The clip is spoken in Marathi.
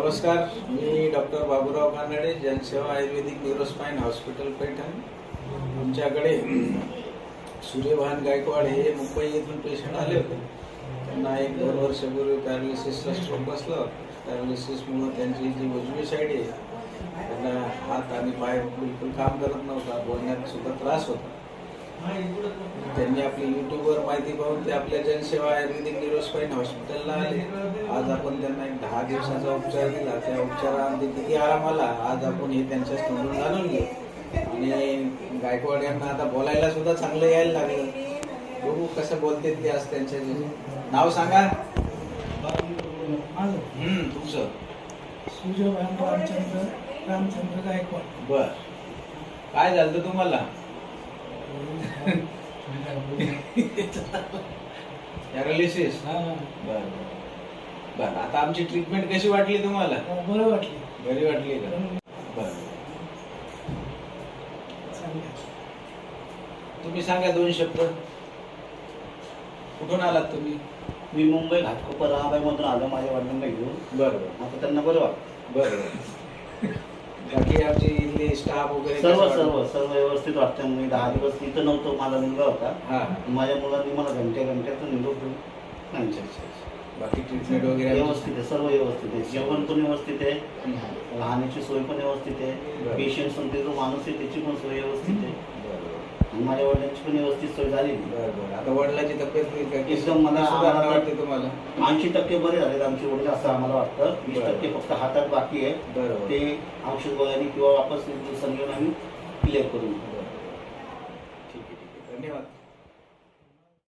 नमस्कार मी डॉक्टर बाबूराव कानडे जनसेवा आयुर्वेदिक न्यूरोस्पाईन हॉस्पिटल पैठण. आमच्याकडे सूर्यभान गायकवाड हे मुंबई येथून पेशंट आले होते. त्यांना एक दोन वर्षापूर्वी पॅरालिसिसचा स्ट्रोक बसला पॅरालिसिसमुळं त्यांची जी उजवी साईड आहे त्यांना हात आणि पाय बिलकुल काम करत नव्हता बोलण्यात सुद्धा त्रास होता. त्यांनी आपली युट्यूबवर माहिती पाहून ते आपल्या जनसेवा आयुर्वेदिक न्यूरोस्पाईन हॉस्पिटलला आले. आज आपण त्यांना एक दहा दिवसाचा उपचार दिला. त्या उपचारामध्ये किती आराम आला आज आपण हे त्यांच्या तोंडून जाणून घेऊ. आणि गायकवाड यांना आता बोलायला सुद्धा चांगलं यायला लागलं. बघू कसं बोलते ते आज त्यांच्या नाव सांगा. तुमचं. सूर्यभान रामचंद्र रामचंद्र गायकवाड. बर. काय झालं तुम्हाला? पॅरालिसिस हा, हा. बर. बर आता आमची ट्रीटमेंट कशी वाटली तुम्हाला? बरं वाटलं. बरी वाटली का? बरं. बर. तुम्ही सांगा दोन शब्द. कुठून आलात तुम्ही? मी मुंबई घाटकोपर रामाबाईमधून आलो माझ्या वडिलांना घेऊन. बरोबर आता त्यांना बरं वाटतं. बरोबर बाकी आमची इथले स्टाफ वगैरे सर्व कसं सर्व? सर्व व्यवस्थित वाटतं मी दहा दिवस इथं नव्हतो माझा मुलगा होता हा माझ्या मुलांनी मला घंट्या घंट्यातून निरोप देऊन अच्छा. बाकी ट्रीटमेंट वगैरे व्यवस्थित आहे सर्व व्यवस्थित आहे जेवण पण व्यवस्थित आहे हम्म. राहण्याची सोय पण व्यवस्थित बरं. आहे पेशंट समजे जो माणूस आहे त्याची पण सोय व्यवस्थित आहे बरोबर. आणि माझ्या वडिलांची पण व्यवस्थित सोय बरं, बरं. आता वडिलांची तब्येत? एकदम मला- सुधारणा वाटते तुम्हाला ऐंशी टक्के बरे झालेत आमचे वडील असं आम्हाला वाटतं वीस. टक्के फक्त हातात बाकी आहे बरोबर ते औषध वगैरे किंवा वापस येऊन आम्ही क्लिअर करून. ठीक आहे ठीक आहे धन्यवाद